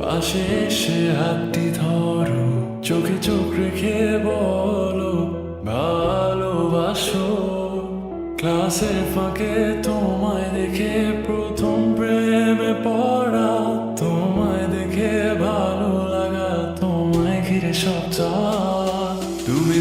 পাশে এসে হাতটি ধরো। চোখে চোখ রেখে বলো, ভালোবাসো। ক্লাসের ফাঁকে তোমায় দেখে প্রথম প্রেমে পড়া, তোমায় দেখে ভালো লাগা, তোমায় ঘিরে সব চা তুমি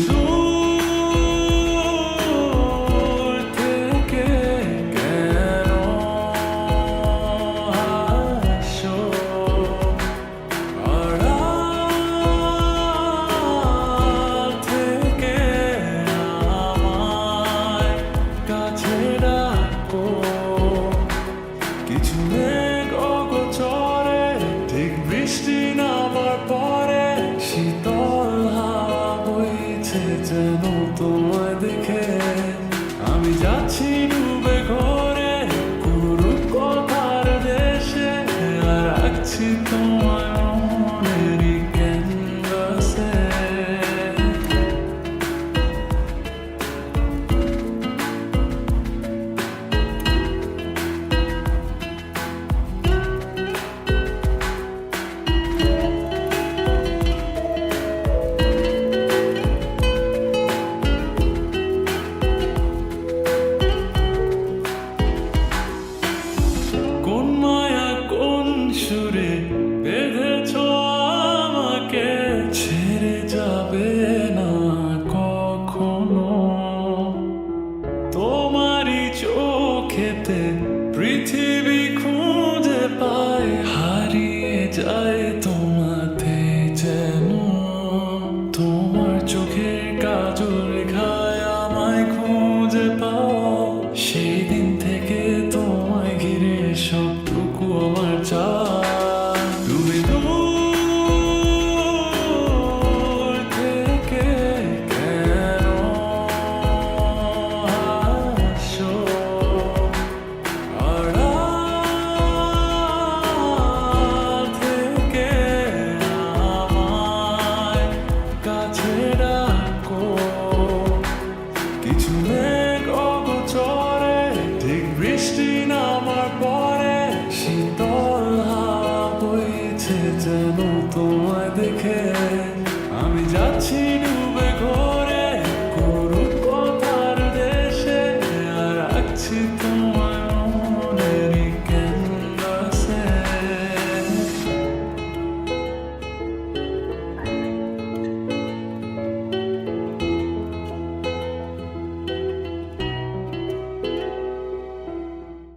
তোমায় দেখে আমি যাচ্ছি ডুবে ঘরে কোনো রূপ কথার দেশে রাখছি তোমার shooting যেন তোমায় দেখে